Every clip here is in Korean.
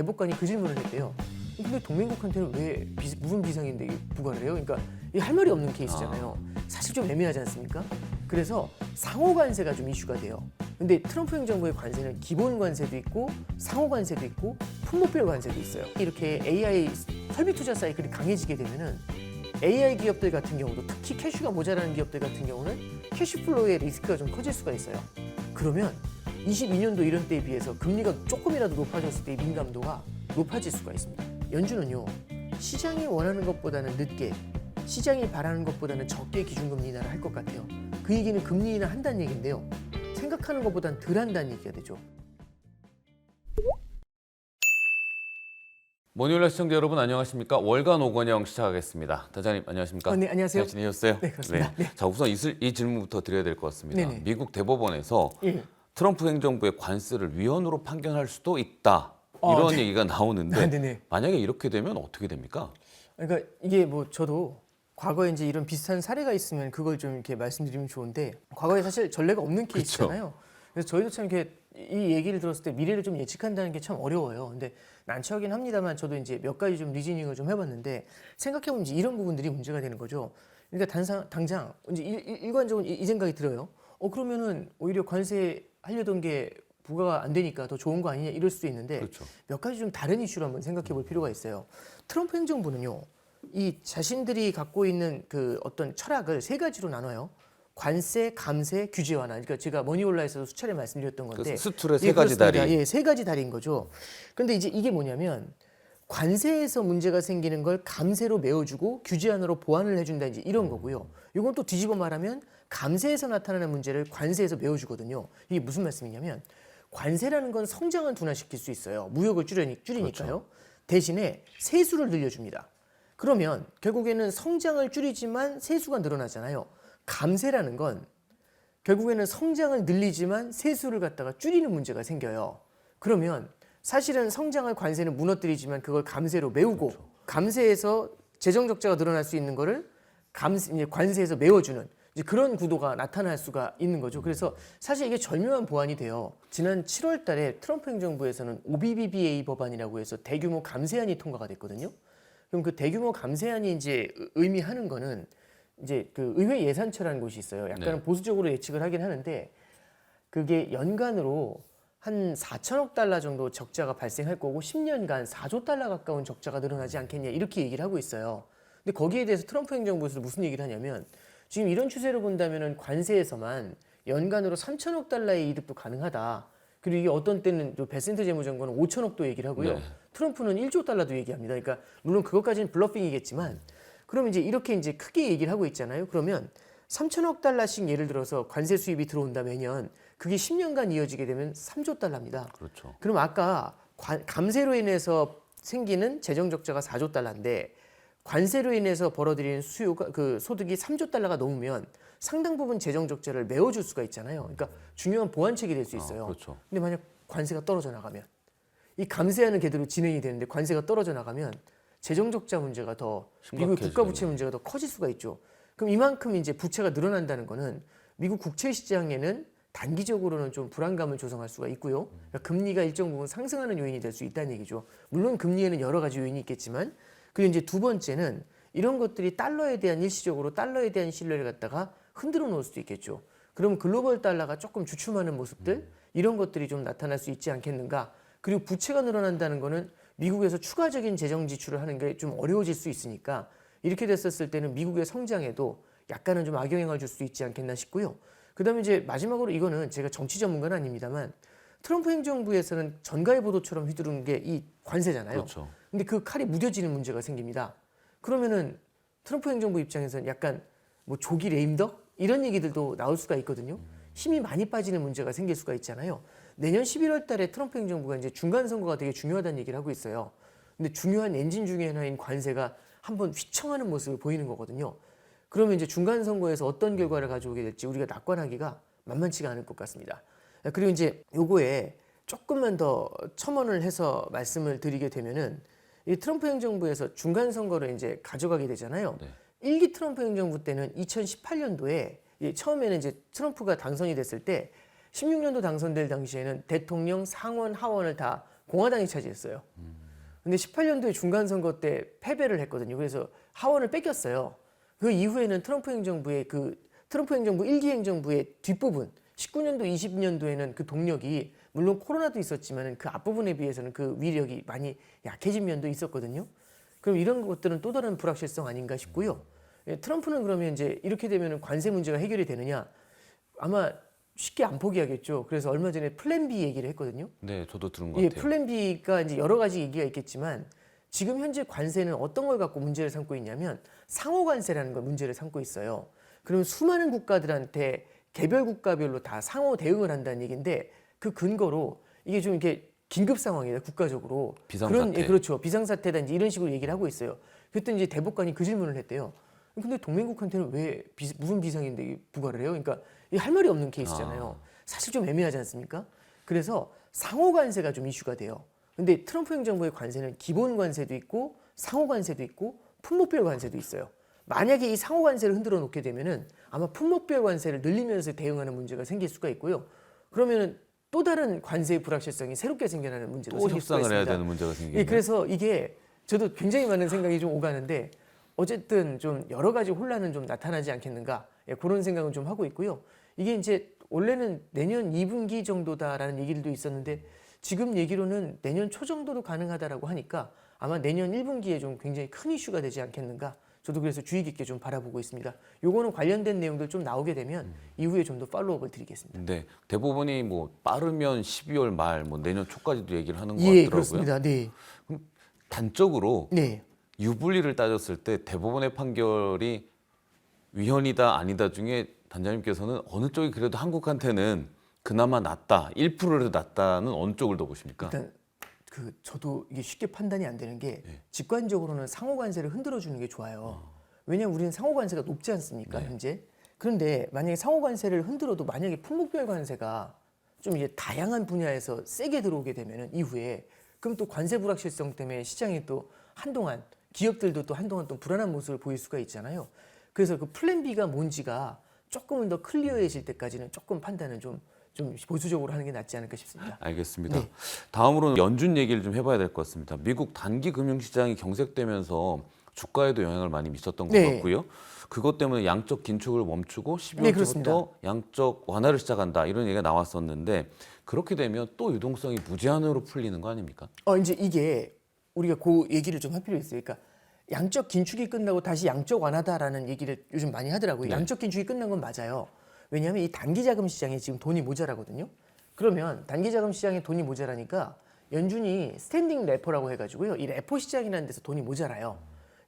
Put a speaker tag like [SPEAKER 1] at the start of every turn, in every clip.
[SPEAKER 1] 대법관이 그 질문을 했대요. 근데 동맹국한테는 왜 비, 무슨 비상인데 부과를 해요? 그러니까 할 말이 없는 케이스잖아요. 사실 좀 애매하지 않습니까? 그래서 상호 관세가 좀 이슈가 돼요. 근데 트럼프 행정부의 관세는 기본 관세도 있고 상호 관세도 있고 품목별 관세도 있어요. 이렇게 AI 설비 투자 사이클이 강해지게 되면은 AI 기업들 같은 경우도 특히 캐슈가 모자라는 기업들 같은 경우는 캐시플로우의 리스크가 좀 커질 수가 있어요. 그러면 22년도 이런 때에 비해서 금리가 조금이라도 높아졌을 때의 민감도가 높아질 수가 있습니다. 연준은요 시장이 원하는 것보다는 늦게 시장이 바라는 것보다는 적게 기준금리 인하를 할 것 같아요. 그 얘기는 금리 인하 한다는 얘기인데요. 생각하는 것보다는 덜 한다는 얘기가 되죠.
[SPEAKER 2] 모니올라 시청자 여러분 안녕하십니까? 월간 오건영 시작하겠습니다. 단장님 안녕하십니까?
[SPEAKER 1] 어, 네, 안녕하세요.
[SPEAKER 2] 잘 지내셨어요?
[SPEAKER 1] 네, 그렇습니다. 네.
[SPEAKER 2] 자 우선 이, 질- 이 질문부터 드려야 될 것 같습니다.
[SPEAKER 1] 네네.
[SPEAKER 2] 미국 대법원에서
[SPEAKER 1] 예.
[SPEAKER 2] 트럼프 행정부의 관세를 위헌으로 판결할 수도 있다
[SPEAKER 1] 아,
[SPEAKER 2] 이런
[SPEAKER 1] 네.
[SPEAKER 2] 얘기가 나오는데
[SPEAKER 1] 아, 네네.
[SPEAKER 2] 만약에 이렇게 되면 어떻게 됩니까?
[SPEAKER 1] 그러니까 이게 뭐 저도 과거에 이제 이런 비슷한 사례가 있으면 그걸 좀 이렇게 말씀드리면 좋은데 과거에 사실 전례가 없는 케이스잖아요. 그래서 저희도 참 이렇게 이 얘기를 들었을 때 미래를 좀 예측한다는 게 참 어려워요. 근데 난처하긴 합니다만 저도 이제 몇 가지 좀 리즈닝을 좀 해봤는데 생각해보면 이제 이런 부분들이 문제가 되는 거죠. 그러니까 단상, 당장 이제 일, 일- 일관적으로 이, 이 생각이 들어요. 어 그러면은 오히려 관세 하려던 게 부과가 안 되니까 더 좋은 거 아니냐 이럴 수도 있는데
[SPEAKER 2] 그렇죠.
[SPEAKER 1] 몇 가지 좀 다른 이슈로 한번 생각해 볼 필요가 있어요. 트럼프 행정부는요, 이 자신들이 갖고 있는 그 어떤 철학을 세 가지로 나눠요. 관세, 감세, 규제 완화. 그러니까 제가 머니올라에서도 수차례 말씀드렸던 건데
[SPEAKER 2] 세
[SPEAKER 1] 예,
[SPEAKER 2] 가지
[SPEAKER 1] 그렇습니다.
[SPEAKER 2] 다리.
[SPEAKER 1] 예, 세 가지 다리인 거죠. 그런데 이제 이게 뭐냐면 관세에서 문제가 생기는 걸 감세로 메워주고 규제 안으로 보완을 해준다 이제 이런 거고요. 이건 또 뒤집어 말하면 감세에서 나타나는 문제를 관세에서 메워주거든요. 이게 무슨 말씀이냐면 관세라는 건 성장을 둔화시킬 수 있어요. 무역을 줄이니, 줄이니까요. 대신에 세수를 늘려줍니다. 그러면 결국에는 성장을 줄이지만 세수가 늘어나잖아요. 감세라는 건 결국에는 성장을 늘리지만 세수를 갖다가 줄이는 문제가 생겨요. 그러면 사실은 성장을 관세는 무너뜨리지만 그걸 감세로 메우고 감세에서 재정 적자가 늘어날 수 있는 거를 감세 이제 관세에서 메워주는 이제 그런 구도가 나타날 수가 있는 거죠. 그래서 사실 이게 절묘한 보완이 돼요. 지난 7월 달에 트럼프 행정부에서는 OBBBA 법안이라고 해서 대규모 감세안이 통과가 됐거든요. 그럼 그 대규모 감세안이 이제 의- 의미하는 거는 이제 그 의회 예산처라는 곳이 있어요. 약간
[SPEAKER 2] 네.
[SPEAKER 1] 은 보수적으로 예측을 하긴 하는데 그게 연간으로 한 4천억 달러 정도 적자가 발생할 거고 10년간 4조 달러 가까운 적자가 늘어나지 않겠냐 이렇게 얘기를 하고 있어요. 근데 거기에 대해서 트럼프 행정부에서 무슨 얘기를 하냐면 지금 이런 추세로 본다면은 관세에서만 연간으로 3천억 달러의 이득도 가능하다. 그리고 이게 어떤 때는 또 베센트 재무장관은 5천억도 얘기를 하고요.
[SPEAKER 2] 네.
[SPEAKER 1] 트럼프는 1조 달러도 얘기합니다. 그러니까 물론 그것까지는 블러핑이겠지만 그럼 이제 이렇게 이제 크게 얘기를 하고 있잖아요. 그러면 3천억 달러씩 예를 들어서 관세 수입이 들어온다 매년 그게 10년간 이어지게 되면 3조 달러입니다.
[SPEAKER 2] 그렇죠.
[SPEAKER 1] 그럼 아까 관- 감세로 인해서 생기는 재정 적자가 4조 달러인데 관세로 인해서 벌어들이는 수요가 그 소득이 3조 달러가 넘으면 상당 부분 재정 적자를 메워줄 수가 있잖아요. 그러니까 중요한 보완책이 될 수 있어요.
[SPEAKER 2] 아, 그렇죠.
[SPEAKER 1] 근데 만약 관세가 떨어져 나가면 이 감세하는 궤도로 진행이 되는데 관세가 떨어져 나가면 재정 적자 문제가 더 미국. 국가 부채 문제가 더 커질 수가 있죠. 그럼 이만큼 이제 부채가 늘어난다는 거는 미국 국채 시장에는 단기적으로는 좀 불안감을 조성할 수가 있고요. 그러니까 금리가 일정 부분 상승하는 요인이 될 수 있다는 얘기죠. 물론 금리에는 여러 가지 요인이 있겠지만 그리고 이제 두 번째는 이런 것들이 달러에 대한 일시적으로 달러에 대한 신뢰를 갖다가 흔들어 놓을 수도 있겠죠. 그럼 글로벌 달러가 조금 주춤하는 모습들 이런 것들이 좀 나타날 수 있지 않겠는가? 그리고 부채가 늘어난다는 거는 미국에서 추가적인 재정 지출을 하는 게 좀 어려워질 수 있으니까 이렇게 됐었을 때는 미국의 성장에도 약간은 좀 악영향을 줄 수 있지 않겠나 싶고요. 그다음에 이제 마지막으로 이거는 제가 정치 전문가는 아닙니다만 트럼프 행정부에서는 전가의 보도처럼 휘두르는 게이 관세잖아요.
[SPEAKER 2] 그렇죠.
[SPEAKER 1] 근데 그 칼이 무뎌지는 문제가 생깁니다. 그러면은 트럼프 행정부 입장에서는 약간 뭐 조기 레임덕 이런 얘기들도 나올 수가 있거든요. 힘이 많이 빠지는 문제가 생길 수가 있잖아요. 내년 11월 달에 트럼프 행정부가 이제 중간 선거가 되게 중요하다는 얘기를 하고 있어요. 근데 중요한 엔진 중에 하나인 관세가 한번 휘청하는 모습을 보이는 거거든요. 그러면 이제 중간 선거에서 어떤 결과를 가져오게 될지 우리가 낙관하기가 만만치가 않을 것 같습니다. 그리고 이제 요거에 조금만 더 첨언을 해서 말씀을 드리게 되면은 이 트럼프 행정부에서 중간 선거를 이제 가져가게 되잖아요.
[SPEAKER 2] 네.
[SPEAKER 1] 일기 트럼프 행정부 때는 2018년도에 처음에는 이제 트럼프가 당선이 됐을 때 16년도 당선될 당시에는 대통령 상원 하원을 다 공화당이 차지했어요. 근데 18년도에 중간 선거 때 패배를 했거든요. 그래서 하원을 뺏겼어요. 그 이후에는 트럼프 행정부의 그 트럼프 행정부 일기 행정부의 뒷부분 19년도 20년도에는 그 동력이 물론 코로나도 있었지만 그 앞부분에 비해서는 그 위력이 많이 약해진 면도 있었거든요. 그럼 이런 것들은 또 다른 불확실성 아닌가 싶고요. 예, 트럼프는 그러면 이제 이렇게 되면 관세 문제가 해결이 되느냐? 아마 쉽게 안 포기하겠죠. 그래서 얼마 전에 플랜 B 얘기를 했거든요.
[SPEAKER 2] 네, 저도 들은 것
[SPEAKER 1] 예,
[SPEAKER 2] 같아요.
[SPEAKER 1] 플랜 B가 이제 여러 가지 얘기가 있겠지만 지금 현재 관세는 어떤 걸 갖고 문제를 삼고 있냐면 상호 관세라는 걸 문제를 삼고 있어요. 그럼 수많은 국가들한테 개별 국가별로 다 상호 대응을 한다는 얘기인데 그 근거로 이게 좀 이렇게 긴급 상황이다 국가적으로
[SPEAKER 2] 비상사태.
[SPEAKER 1] 그런 예, 그렇죠 비상사태다 이제 이런 식으로 얘기를 하고 있어요. 그때 이제 대법관이 그 질문을 했대요. 근데 동맹국한테는 왜 비- 무슨 비상인데 부과를 해요? 그러니까 이게 할 말이 없는 케이스잖아요. 사실 좀 애매하지 않습니까? 그래서 상호 관세가 좀 이슈가 돼요. 근데 트럼프 행정부의 관세는 기본 관세도 있고 상호 관세도 있고 품목별 관세도 있어요. 만약에 이 상호 관세를 흔들어 놓게 되면은 아마 품목별 관세를 늘리면서 대응하는 문제가 생길 수가 있고요. 그러면은 또 다른 관세의 불확실성이 새롭게 생겨나는 문제도
[SPEAKER 2] 또
[SPEAKER 1] 생길 수가
[SPEAKER 2] 협상을 해야
[SPEAKER 1] 있습니다.
[SPEAKER 2] 되는 문제가
[SPEAKER 1] 예,
[SPEAKER 2] 생기네요.
[SPEAKER 1] 그래서 이게 저도 굉장히 많은 생각이 좀 오가는데 어쨌든 좀 여러 가지 혼란은 좀 나타나지 않겠는가 예, 그런 생각은 좀 하고 있고요. 이게 이제 원래는 내년 2분기 정도다라는 얘기들도 있었는데 지금 얘기로는 내년 초 정도도 가능하다라고 하니까 아마 내년 1분기에 좀 굉장히 큰 이슈가 되지 않겠는가. 저도 그래서 주의 깊게 좀 바라보고 있습니다. 요거는 관련된 내용들 좀 나오게 되면 이후에 좀 더 팔로우업을 드리겠습니다.
[SPEAKER 2] 네, 대부분이 뭐 빠르면 12월 말, 뭐 내년 초까지도 얘기를 하는 것
[SPEAKER 1] 예,
[SPEAKER 2] 같더라고요.
[SPEAKER 1] 그렇습니다. 네.
[SPEAKER 2] 단적으로
[SPEAKER 1] 네.
[SPEAKER 2] 유불리를 따졌을 때 대법원의 판결이 위헌이다 아니다 중에 단장님께서는 어느 쪽이 그래도 한국한테는 그나마 낫다, 1%라도 낫다는 어느 쪽을 더 보십니까?
[SPEAKER 1] 일단 그 저도 이게 쉽게 판단이 안 되는 게
[SPEAKER 2] 네.
[SPEAKER 1] 직관적으로는 상호 관세를 흔들어 주는 게 좋아요. 왜냐하면 우리는 상호 관세가 높지 않습니까
[SPEAKER 2] 네.
[SPEAKER 1] 현재? 그런데 만약에 상호 관세를 흔들어도 만약에 품목별 관세가 좀 이제 다양한 분야에서 세게 들어오게 되면은 이후에 그럼 또 관세 불확실성 때문에 시장이 또 한동안 기업들도 또 한동안 또 불안한 모습을 보일 수가 있잖아요. 그래서 그 플랜 B가 뭔지가 조금은 더 클리어해질 때까지는 조금 판단은 좀, 좀 보수적으로 하는 게 낫지 않을까 싶습니다.
[SPEAKER 2] 알겠습니다.
[SPEAKER 1] 네.
[SPEAKER 2] 다음으로는 연준 얘기를 좀 해봐야 될 것 같습니다. 미국 단기 금융시장이 경색되면서 주가에도 영향을 많이 미쳤던 것
[SPEAKER 1] 네.
[SPEAKER 2] 같고요. 그것 때문에 양적 긴축을 멈추고
[SPEAKER 1] 네,
[SPEAKER 2] 12월부터
[SPEAKER 1] 그렇습니다.
[SPEAKER 2] 양적 완화를 시작한다 이런 얘기가 나왔었는데 그렇게 되면 또 유동성이 무제한으로 풀리는 거 아닙니까?
[SPEAKER 1] 어 이제 이게 우리가 그 얘기를 좀 할 필요 있어요. 그러니까 양적 긴축이 끝나고 다시 양적 완화다라는 얘기를 요즘 많이 하더라고요.
[SPEAKER 2] 네.
[SPEAKER 1] 양적 긴축이 끝난 건 맞아요. 왜냐하면 이 단기 자금 시장에 지금 돈이 모자라거든요. 그러면 단기 자금 시장에 돈이 모자라니까 연준이 스탠딩 레포라고 해가지고요. 이 레포 시장이라는 데서 돈이 모자라요.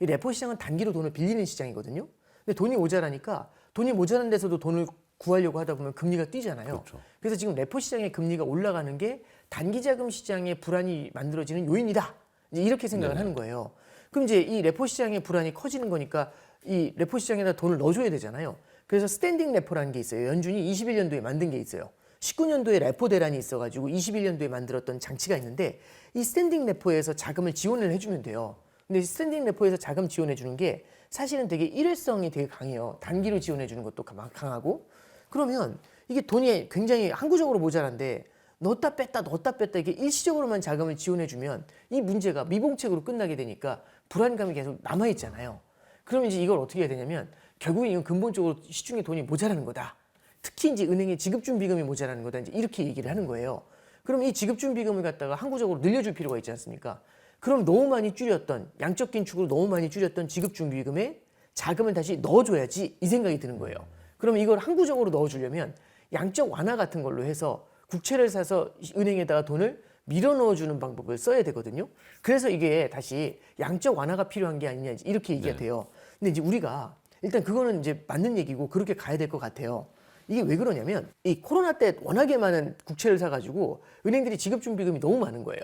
[SPEAKER 1] 이 레포 시장은 단기로 돈을 빌리는 시장이거든요. 근데 돈이 모자라니까 돈이 모자란 데서도 돈을 구하려고 하다 보면 금리가 뛰잖아요.
[SPEAKER 2] 그렇죠.
[SPEAKER 1] 그래서 지금 레포 시장의 금리가 올라가는 게 단기 자금 시장의 불안이 만들어지는 요인이다. 이제 이렇게 생각을
[SPEAKER 2] 네네.
[SPEAKER 1] 하는 거예요. 그럼 이제 이 레포 시장의 불안이 커지는 거니까 이 레포 시장에다 돈을 넣어줘야 되잖아요. 그래서 스탠딩 레포라는 게 있어요. 연준이 21년도에 만든 게 있어요. 19년도에 레포 대란이 있어가지고 21년도에 만들었던 장치가 있는데 이 스탠딩 레포에서 자금을 지원을 해주면 돼요. 근데 이 스탠딩 레포에서 자금 지원해 주는 게 사실은 되게 일회성이 되게 강해요. 단기로 지원해 주는 것도 강- 강하고 그러면 이게 돈이 굉장히 항구적으로 모자란데 넣었다 뺐다 넣었다 뺐다 이게 일시적으로만 자금을 지원해 주면 이 문제가 미봉책으로 끝나게 되니까 불안감이 계속 남아 있잖아요. 그러면 이제 이걸 어떻게 해야 되냐면 결국엔 이건 근본적으로 시중에 돈이 모자라는 거다. 특히 이제 은행의 지급준비금이 모자라는 거다. 이제 이렇게 얘기를 하는 거예요. 그럼 이 지급준비금을 갖다가 항구적으로 늘려줄 필요가 있지 않습니까? 그럼 너무 많이 줄였던 양적 긴축으로 너무 많이 줄였던 지급준비금에 자금을 다시 넣어줘야지 이 생각이 드는 거예요. 그럼 이걸 항구적으로 넣어주려면 양적 완화 같은 걸로 해서 국채를 사서 은행에다가 돈을 밀어 넣어주는 방법을 써야 되거든요. 그래서 이게 다시 양적 완화가 필요한 게 아니냐 이렇게 얘기가
[SPEAKER 2] 네.
[SPEAKER 1] 돼요. 근데 이제 우리가 일단 그거는 이제 맞는 얘기고 그렇게 가야 될 것 같아요. 이게 왜 그러냐면 이 코로나 때 워낙에 많은 국채를 사가지고 은행들이 지급준비금이 너무 많은 거예요.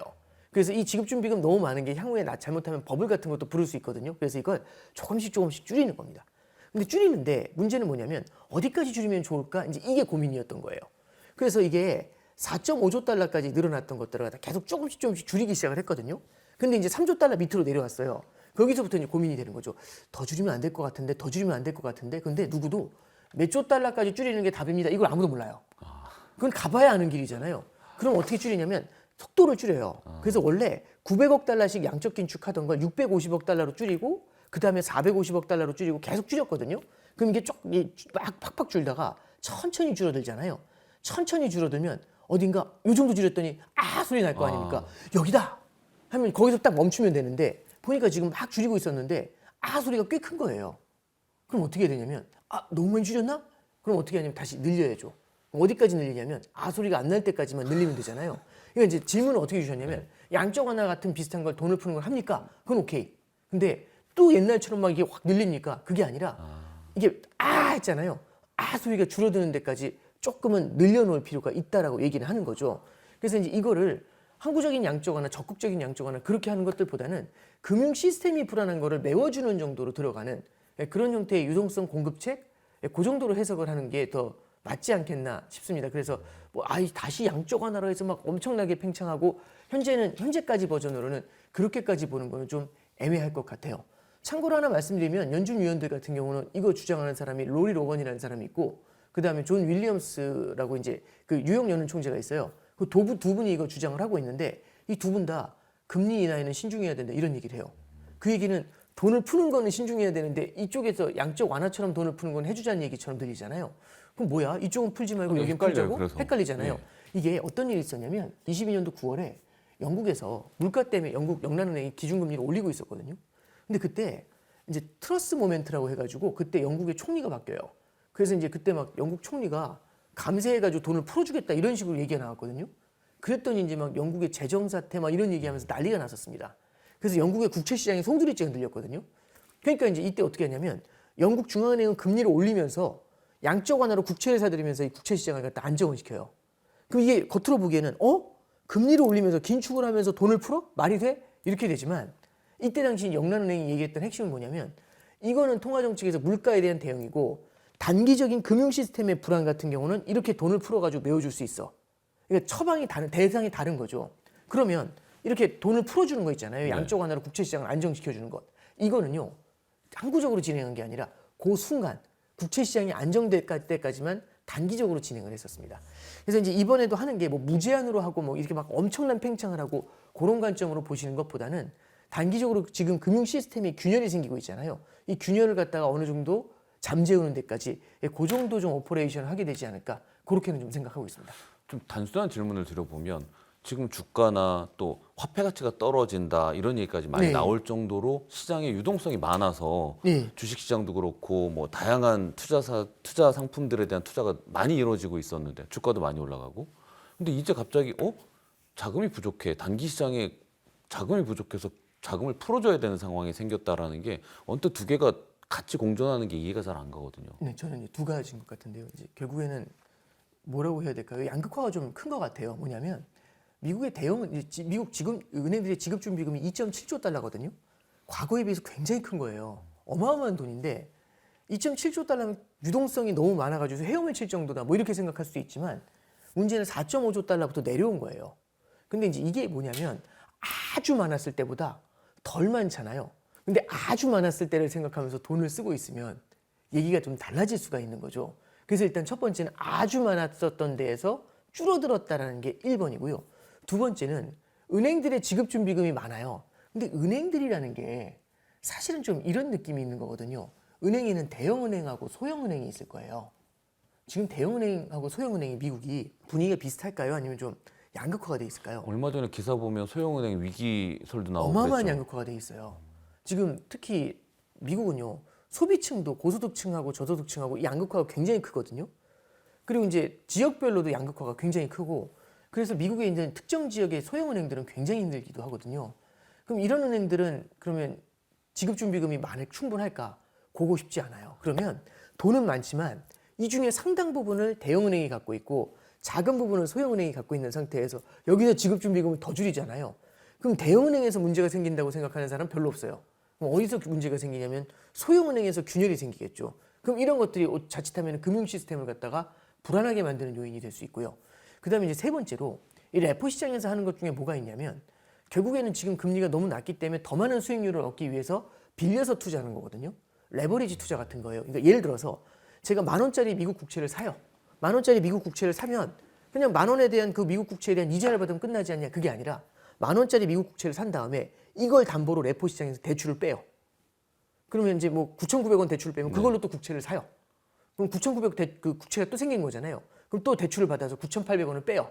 [SPEAKER 1] 그래서 이 지급준비금 너무 많은 게 향후에 나 잘못하면 버블 같은 것도 부를 수 있거든요. 그래서 이걸 조금씩 조금씩 줄이는 겁니다. 근데 줄이는데 문제는 뭐냐면 어디까지 줄이면 좋을까? 이제 이게 고민이었던 거예요. 그래서 이게 4.5조 달러까지 늘어났던 것들을 계속 조금씩 조금씩 줄이기 시작을 했거든요. 근데 이제 3조 달러 밑으로 내려왔어요. 거기서부터 이제 고민이 되는 거죠. 더 줄이면 안 될 것 같은데, 더 줄이면 안 될 것 같은데. 근데 누구도 몇 조 달러까지 줄이는 게 답입니다. 이걸 아무도 몰라요. 그건 가봐야 아는 길이잖아요. 그럼 어떻게 줄이냐면 속도를 줄여요. 그래서 원래 900억 달러씩 양적 긴축하던 걸 650억 달러로 줄이고 그 다음에 450억 달러로 줄이고 계속 줄였거든요. 그럼 이게 쭉막 팍팍 줄다가 천천히 줄어들잖아요. 천천히 줄어들면 어딘가 요 정도 줄였더니 아 소리 날 거 아닙니까? 여기다 하면 거기서 딱 멈추면 되는데 보니까 지금 막 줄이고 있었는데 아 소리가 꽤 큰 거예요. 그럼 어떻게 해야 되냐면 아 너무 많이 줄였나? 그럼 어떻게 하냐면 다시 늘려야죠. 어디까지 늘리냐면 아 소리가 안 날 때까지만 늘리면 되잖아요. 이거 이제 질문을 어떻게 주셨냐면 양쪽 하나 같은 비슷한 걸 돈을 푸는 걸 합니까? 그건 오케이. 근데 또 옛날처럼 막 이게 확 늘립니까? 그게 아니라 이게 아 했잖아요. 아 소리가 줄어드는 데까지 조금은 늘려놓을 필요가 있다라고 얘기를 하는 거죠. 그래서 이제 이거를 항구적인 양적 완화, 적극적인 양적 완화 그렇게 하는 것들보다는 금융 시스템이 불안한 거를 메워주는 정도로 들어가는 예, 그런 형태의 유동성 공급책 예, 그 정도로 해석을 하는 게 더 맞지 않겠나 싶습니다. 그래서 뭐 아이 다시 양적 완화로 해서 막 엄청나게 팽창하고 현재는 현재까지 버전으로는 그렇게까지 보는 거는 좀 애매할 것 같아요. 참고로 하나 말씀드리면 연준 위원들 같은 경우는 이거 주장하는 사람이 로리 로건이라는 사람이 있고 그 다음에 존 윌리엄스라고 이제 그 뉴욕 연은 총재가 있어요. 그두 분, 두 분이 이거 주장을 하고 있는데 이 두 분 다 금리 인하에는 신중해야 된다 이런 얘기를 해요. 그 얘기는 돈을 푸는 거는 신중해야 되는데 이쪽에서 양적 완화처럼 돈을 푸는 건 해주자는 얘기처럼 들리잖아요. 그럼 뭐야? 이쪽은 풀지 말고 여기
[SPEAKER 2] 헷갈려요,
[SPEAKER 1] 풀자고
[SPEAKER 2] 그래서.
[SPEAKER 1] 헷갈리잖아요.
[SPEAKER 2] 예.
[SPEAKER 1] 이게 어떤 일이 있었냐면 22년도 9월에 영국에서 물가 때문에 영국 영란은행이 기준금리를 올리고 있었거든요. 근데 그때 이제 트러스 모멘트라고 해가지고 그때 영국의 총리가 바뀌어요. 그래서 이제 그때 막 영국 총리가 감세해가지고 돈을 풀어주겠다 이런 식으로 얘기가 나왔거든요. 그랬더니 이제 막 영국의 재정 사태 막 이런 얘기하면서 난리가 났었습니다. 그래서 영국의 국채 시장이 송두리째 흔들렸거든요. 그러니까 이제 이때 어떻게 하냐면 영국 중앙은행은 금리를 올리면서 양적 완화로 국채를 사들이면서 이 국채 시장을 갖다 안정을 시켜요. 그럼 이게 겉으로 보기에는 어 금리를 올리면서 긴축을 하면서 돈을 풀어 말이 돼 이렇게 되지만 이때 당시 영란은행이 얘기했던 핵심은 뭐냐면 이거는 통화 정책에서 물가에 대한 대응이고 단기적인 금융 시스템의 불안 같은 경우는 이렇게 돈을 풀어가지고 메워줄 수 있어. 그러니까 처방이 다른 대상이 다른 거죠. 그러면 이렇게 돈을 풀어주는 거 있잖아요. 양쪽 하나로 국채 시장을 안정시켜주는 것. 이거는요 항구적으로 진행한 게 아니라 그 순간 국채 시장이 안정될 때까지만 단기적으로 진행을 했었습니다. 그래서 이제 이번에도 하는 게 뭐 무제한으로 하고 뭐 이렇게 막 엄청난 팽창을 하고 그런 관점으로 보시는 것보다는 단기적으로 지금 금융 시스템에 균열이 생기고 있잖아요. 이 균열을 갖다가 어느 정도 잠재우는 데까지 그 정도 좀 오퍼레이션을 하게 되지 않을까 그렇게는 좀 생각하고 있습니다.
[SPEAKER 2] 좀 단순한 질문을 드려보면 지금 주가나 또 화폐 가치가 떨어진다 이런 얘기까지 많이
[SPEAKER 1] 네.
[SPEAKER 2] 나올 정도로 시장에 유동성이 많아서
[SPEAKER 1] 네.
[SPEAKER 2] 주식 시장도 그렇고 뭐 다양한 투자사 투자 상품들에 대한 투자가 많이 이루어지고 있었는데 주가도 많이 올라가고 근데 이제 갑자기 어 자금이 부족해 단기 시장에 자금이 부족해서 자금을 풀어줘야 되는 상황이 생겼다라는 게 언뜻 두 개가 같이 공존하는 게 이해가 잘 안 가거든요.
[SPEAKER 1] 네, 저는 두 가지인 것 같은데요. 이제 결국에는 뭐라고 해야 될까요? 양극화가 좀 큰 것 같아요. 뭐냐면 미국의 대형 미국 지금 은행들의 지급 준비금이 2.7조 달러거든요. 과거에 비해서 굉장히 큰 거예요. 어마어마한 돈인데 2.7조 달러면 유동성이 너무 많아가지고 헤엄을 칠 정도다. 뭐 이렇게 생각할 수도 있지만 문제는 4.5조 달러부터 내려온 거예요. 근데 이제 이게 뭐냐면 아주 많았을 때보다 덜 많잖아요. 근데 아주 많았을 때를 생각하면서 돈을 쓰고 있으면 얘기가 좀 달라질 수가 있는 거죠. 그래서 일단 첫 번째는 아주 많았었던 데에서 줄어들었다라는 게 1번이고요. 두 번째는 은행들의 지급 준비금이 많아요. 근데 은행들이라는 게 사실은 좀 이런 느낌이 있는 거거든요. 은행에는 대형 은행하고 소형 은행이 있을 거예요. 지금 대형 은행하고 소형 은행이 미국이 분위기가 비슷할까요? 아니면 좀 양극화가 돼 있을까요?
[SPEAKER 2] 얼마 전에 기사 보면 소형은행 위기설도 나오고
[SPEAKER 1] 어마어마한
[SPEAKER 2] 그랬죠.
[SPEAKER 1] 양극화가 돼 있어요. 지금 특히 미국은요 소비층도 고소득층하고 저소득층하고 이 양극화가 굉장히 크거든요. 그리고 이제 지역별로도 양극화가 굉장히 크고 그래서 미국의 이제 특정 지역의 소형 은행들은 굉장히 힘들기도 하거든요. 그럼 이런 은행들은 그러면 지급 준비금이 많을 충분할까? 그거 쉽지 않아요. 그러면 돈은 많지만 이 중에 상당 부분을 대형 은행이 갖고 있고 작은 부분을 소형 은행이 갖고 있는 상태에서 여기서 지급 준비금을 더 줄이잖아요. 그럼 대형 은행에서 문제가 생긴다고 생각하는 사람 별로 없어요. 어디서 문제가 생기냐면 소형 은행에서 균열이 생기겠죠. 그럼 이런 것들이 자칫하면 금융 시스템을 갖다가 불안하게 만드는 요인이 될 수 있고요. 그 다음에 이제 세 번째로 이 레포 시장에서 하는 것 중에 뭐가 있냐면 결국에는 지금 금리가 너무 낮기 때문에 더 많은 수익률을 얻기 위해서 빌려서 투자하는 거거든요. 레버리지 투자 같은 거예요. 그러니까 예를 들어서 제가 만 원짜리 미국 국채를 사요. 만 원짜리 미국 국채를 사면 그냥 만 원에 대한 그 미국 국채에 대한 이자를 받으면 끝나지 않냐 그게 아니라 만 원짜리 미국 국채를 산 다음에 이걸 담보로 레포 시장에서 대출을 빼요. 그러면 이제 뭐 9,900원 대출을 빼면 그걸로 또 국채를 사요. 그럼 9,900 대, 그 국채가 또 생긴 거잖아요. 그럼 또 대출을 받아서 9,800원을 빼요.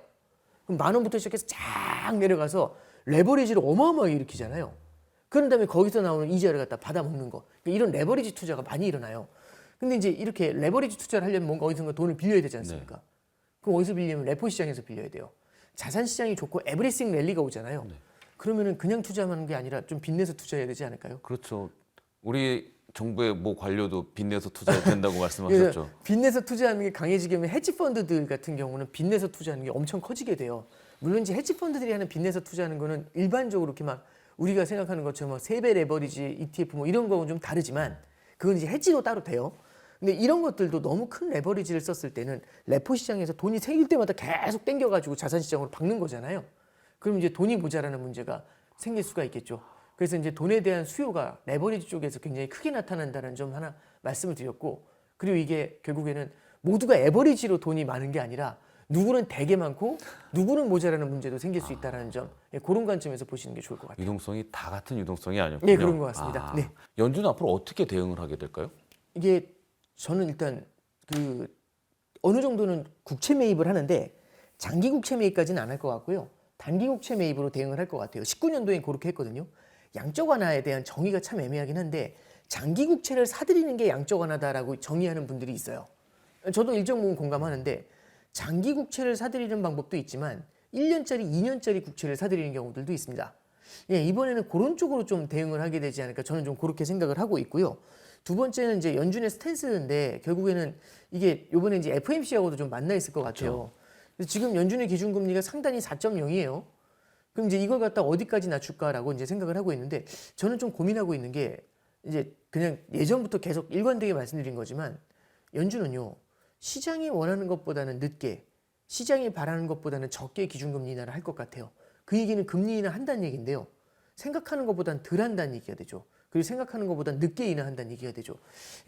[SPEAKER 1] 그럼 만 원부터 시작해서 쫙 내려가서 레버리지를 어마어마하게 일으키잖아요. 그런 다음에 거기서 나오는 이자를 갖다 받아 먹는 거. 그러니까 이런 레버리지 투자가 많이 일어나요. 근데 이제 이렇게 레버리지 투자를 하려면 뭔가 어디선가 돈을 빌려야 되지 않습니까? 그럼 어디서 빌리면 레포 시장에서 빌려야 돼요. 자산 시장이 좋고 에브리싱 랠리가 오잖아요. 그러면은 그냥 투자하는 게 아니라 좀 빚내서 투자해야 되지 않을까요?
[SPEAKER 2] 그렇죠. 우리 정부의 모 관료도 빚내서 투자해야 된다고 말씀하셨죠.
[SPEAKER 1] 그래서 빚내서 투자하는 게 강해지게 하면 헤지 펀드들 같은 경우는 빚내서 투자하는 게 엄청 커지게 돼요. 물론 이제 헤지 펀드들이 하는 빚내서 투자하는 거는 일반적으로 이렇게 막 우리가 생각하는 것처럼 막 세배 레버리지 ETF 뭐 이런 거는 좀 다르지만 그건 이제 헤지로 따로 돼요. 근데 이런 것들도 너무 큰 레버리지를 썼을 때는 레포 시장에서 돈이 생길 때마다 계속 땡겨가지고 자산 시장으로 박는 거잖아요. 그럼 이제 돈이 모자라는 문제가 생길 수가 있겠죠. 그래서 이제 돈에 대한 수요가 레버리지 쪽에서 굉장히 크게 나타난다는 점 하나 말씀을 드렸고 그리고 이게 결국에는 모두가 에버리지로 돈이 많은 게 아니라 누구는 되게 많고 누구는 모자라는 문제도 생길 수 있다는 점 예, 그런 관점에서 보시는 게 좋을 것 같아요.
[SPEAKER 2] 유동성이 다 같은 유동성이 아니었군요.
[SPEAKER 1] 네, 그런 것 같습니다.
[SPEAKER 2] 아,
[SPEAKER 1] 네.
[SPEAKER 2] 연준은 앞으로 어떻게 대응을 하게 될까요?
[SPEAKER 1] 이게 저는 일단 그 어느 정도는 국채 매입을 하는데 장기 국채 매입까지는 안 할 것 같고요. 단기 국채 매입으로 대응을 할 것 같아요. 19년도에 그렇게 했거든요. 양적 완화에 대한 정의가 참 애매하긴 한데 장기 국채를 사들이는 게 양적 완화다라고 정의하는 분들이 있어요. 저도 일정 부분 공감하는데 장기 국채를 사들이는 방법도 있지만 1년짜리, 2년짜리 국채를 사들이는 경우들도 있습니다. 예, 이번에는 그런 쪽으로 좀 대응을 하게 되지 않을까 저는 좀 그렇게 생각을 하고 있고요. 두 번째는 이제 연준의 스탠스인데 결국에는 이게 요번에 이제 FOMC하고도 좀 만나 있을 것 같아요. 그래서 지금 연준의 기준금리가 상단이 4.0이에요. 그럼 이제 이걸 갖다 어디까지 낮출까라고 이제 생각을 하고 있는데 저는 좀 고민하고 있는 게 이제 그냥 예전부터 계속 일관되게 말씀드린 거지만 연준은요 시장이 원하는 것보다는 늦게 시장이 바라는 것보다는 적게 기준금리 인하를 할 것 같아요. 그 얘기는 금리 인하 한다는 얘기인데요. 생각하는 것보단 덜 한다는 얘기가 되죠. 그리고 생각하는 것보다 늦게 인하한다는 얘기가 되죠.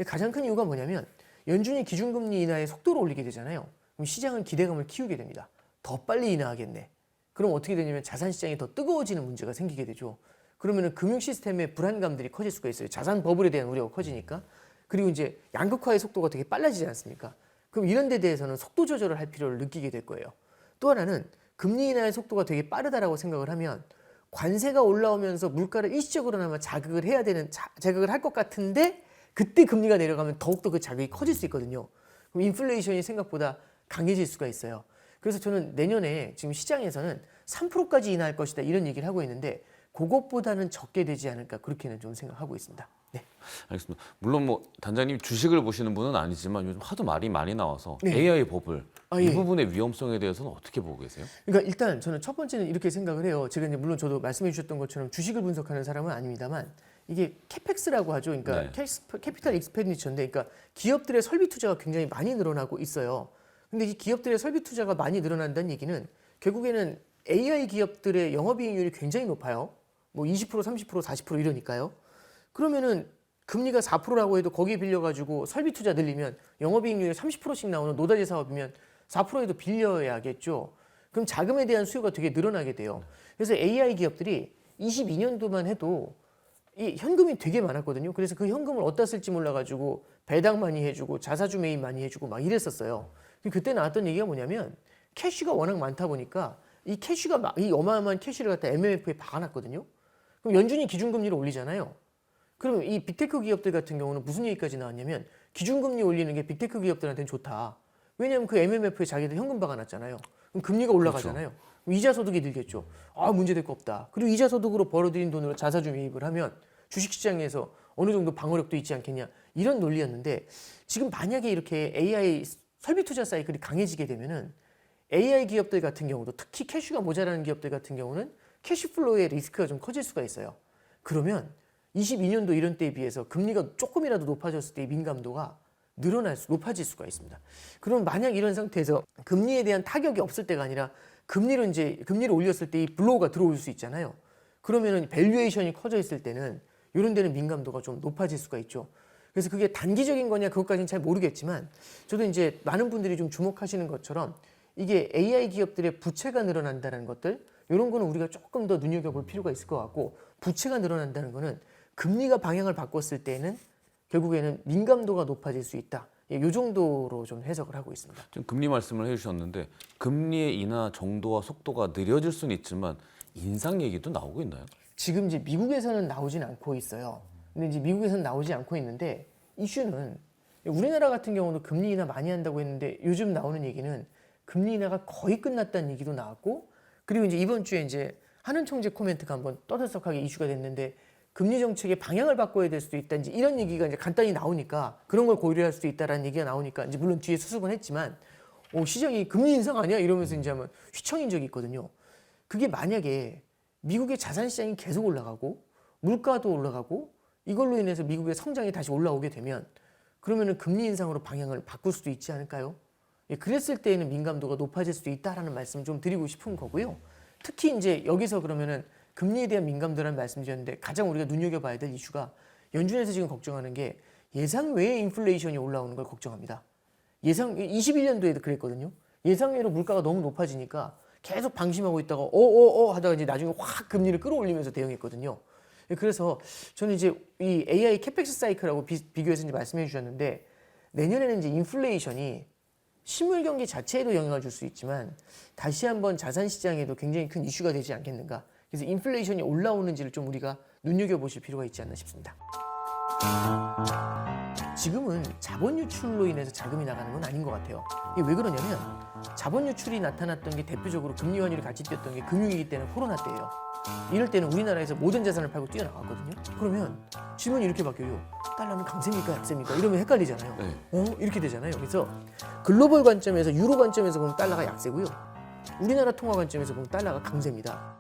[SPEAKER 1] 가장 큰 이유가 뭐냐면 연준이 기준금리 인하의 속도를 올리게 되잖아요. 그럼 시장은 기대감을 키우게 됩니다. 더 빨리 인하하겠네. 그럼 어떻게 되냐면 자산 시장이 더 뜨거워지는 문제가 생기게 되죠. 그러면은 금융 시스템의 불안감들이 커질 수가 있어요. 자산 버블에 대한 우려가 커지니까. 그리고 이제 양극화의 속도가 되게 빨라지지 않습니까? 그럼 이런 데 대해서는 속도 조절을 할 필요를 느끼게 될 거예요. 또 하나는 금리 인하의 속도가 되게 빠르다라고 생각을 하면 관세가 올라오면서 물가를 일시적으로나마 자극을 해야 되는 자, 자극을 할 것 같은데 그때 금리가 내려가면 더욱더 그 자극이 커질 수 있거든요. 그럼 인플레이션이 생각보다 강해질 수가 있어요. 그래서 저는 내년에 지금 시장에서는 3%까지 인하할 것이다 이런 얘기를 하고 있는데 그것보다는 적게 되지 않을까 그렇게는 좀 생각하고 있습니다. 네.
[SPEAKER 2] 알겠습니다. 물론 뭐 단장님 주식을 보시는 분은 아니지만 요즘 하도 말이 많이 나와서
[SPEAKER 1] 네.
[SPEAKER 2] AI 버블
[SPEAKER 1] 아,
[SPEAKER 2] 이
[SPEAKER 1] 예.
[SPEAKER 2] 부분의 위험성에 대해서는 어떻게 보고 계세요?
[SPEAKER 1] 그러니까 일단 저는 첫 번째는 이렇게 생각을 해요. 제가 이제 물론 저도 말씀해 주셨던 것처럼 주식을 분석하는 사람은 아닙니다만 이게 캐펙스라고 하죠. 그러니까
[SPEAKER 2] 네.
[SPEAKER 1] 캐피탈 익스펜디처인데 그러니까 기업들의 설비 투자가 굉장히 많이 늘어나고 있어요. 근데 이 기업들의 설비 투자가 많이 늘어난다는 얘기는 결국에는 AI 기업들의 영업이익률이 굉장히 높아요. 뭐 20%, 30%, 40% 이러니까요. 그러면은 금리가 4%라고 해도 거기에 빌려가지고 설비 투자 늘리면 영업이익률이 30%씩 나오는 노다지 사업이면 4%에도 빌려야겠죠. 그럼 자금에 대한 수요가 되게 늘어나게 돼요. 그래서 AI 기업들이 22년도만 해도 이 현금이 되게 많았거든요. 그래서 그 현금을 어디다 쓸지 몰라가지고 배당 많이 해주고 자사주 매입 많이 해주고 막 이랬었어요. 그때 나왔던 얘기가 뭐냐면 캐시가 워낙 많다 보니까 이 캐시가 막- 이 어마어마한 캐시를 갖다 MMF에 박아놨거든요. 그럼 연준이 기준금리를 올리잖아요. 그러면 이 빅테크 기업들 같은 경우는 무슨 얘기까지 나왔냐면 기준금리 올리는 게 빅테크 기업들한테는 좋다. 왜냐하면 그 MMF에 자기들 현금 박아놨잖아요. 그럼 금리가 올라가잖아요. 그럼 이자 소득이 늘겠죠. 아 문제될 거 없다. 그리고 이자 소득으로 벌어들인 돈으로 자사주 매입을 하면 주식시장에서 어느 정도 방어력도 있지 않겠냐 이런 논리였는데 지금 만약에 이렇게 AI 설비 투자 사이클이 강해지게 되면은 AI 기업들 같은 경우도 특히 캐시가 모자라는 기업들 같은 경우는 캐시플로우의 리스크가 좀 커질 수가 있어요. 그러면 22년도 이런 때에 비해서 금리가 조금이라도 높아졌을 때의 민감도가 늘어날 수, 높아질 수가 있습니다. 그럼 만약 이런 상태에서 금리에 대한 타격이 없을 때가 아니라 금리를 이제 금리를 올렸을 때 이 블로우가 들어올 수 있잖아요. 그러면은 밸류에이션이 커져 있을 때는 이런 데는 민감도가 좀 높아질 수가 있죠. 그래서 그게 단기적인 거냐 그것까지는 잘 모르겠지만 저도 이제 많은 분들이 좀 주목하시는 것처럼 이게 AI 기업들의 부채가 늘어난다는 것들 이런 거는 우리가 조금 더 눈여겨볼 필요가 있을 것 같고 부채가 늘어난다는 거는 금리가 방향을 바꿨을 때는 결국에는 민감도가 높아질 수 있다. 예, 이 정도로 좀 해석을 하고 있습니다.
[SPEAKER 2] 지금 금리 말씀을 해주셨는데 금리의 인하 정도와 속도가 느려질 수는 있지만 인상 얘기도 나오고 있나요?
[SPEAKER 1] 지금 이제 미국에서는 나오진 않고 있어요. 근데 이제 미국에서는 나오지 않고 있는데 이슈는 우리나라 같은 경우도 금리 인하 많이 한다고 했는데 요즘 나오는 얘기는 금리 인하가 거의 끝났다는 얘기도 나왔고 그리고 이제 이번 주에 이제 한은 총재 코멘트가 한번 떠들썩하게 이슈가 됐는데 금리 정책의 방향을 바꿔야 될 수도 있다 이제 이런 얘기가 이제 간단히 나오니까 그런 걸 고려할 수도 있다라는 얘기가 나오니까 이제 물론 뒤에 수습은 했지만 오 시장이 금리 인상 아니야 이러면서 이제 한번 휘청인 적이 있거든요. 그게 만약에 미국의 자산 시장이 계속 올라가고 물가도 올라가고 이걸로 인해서 미국의 성장이 다시 올라오게 되면 그러면은 금리 인상으로 방향을 바꿀 수도 있지 않을까요? 예, 그랬을 때에는 민감도가 높아질 수도 있다라는 말씀 좀 드리고 싶은 거고요. 특히 이제 여기서 그러면은 금리에 대한 민감도라는 말씀드렸는데 가장 우리가 눈여겨봐야 될 이슈가 연준에서 지금 걱정하는 게 예상 외의 인플레이션이 올라오는 걸 걱정합니다. 예상 21년도에도 그랬거든요. 예상 외로 물가가 너무 높아지니까 계속 방심하고 있다가 어어어 하다가 이제 나중에 확 금리를 끌어올리면서 대응했거든요. 그래서 저는 이제 이 AI 캐펙스 사이클하고 비, 비교해서 이제 말씀해 주셨는데 내년에는 이제 인플레이션이 실물 경기 자체에도 영향을 줄 수 있지만 다시 한번 자산 시장에도 굉장히 큰 이슈가 되지 않겠는가. 그래서 인플레이션이 올라오는지를 좀 우리가 눈여겨 보실 필요가 있지 않나 싶습니다. 지금은 자본 유출로 인해서 자금이 나가는 건 아닌 것 같아요. 이게 왜 그러냐면 자본 유출이 나타났던 게 대표적으로 금리 환율이 같이 뛰었던 게 금융위기 때는 코로나 때예요. 이럴 때는 우리나라에서 모든 자산을 팔고 뛰어나갔거든요. 그러면 질문이 이렇게 바뀌어요. 달러는 강세입니까 약세입니까? 이러면 헷갈리잖아요.
[SPEAKER 2] 네.
[SPEAKER 1] 어 이렇게 되잖아요. 그래서 글로벌 관점에서 유로 관점에서 보면 달러가 약세고요. 우리나라 통화 관점에서 보면 달러가 강세입니다.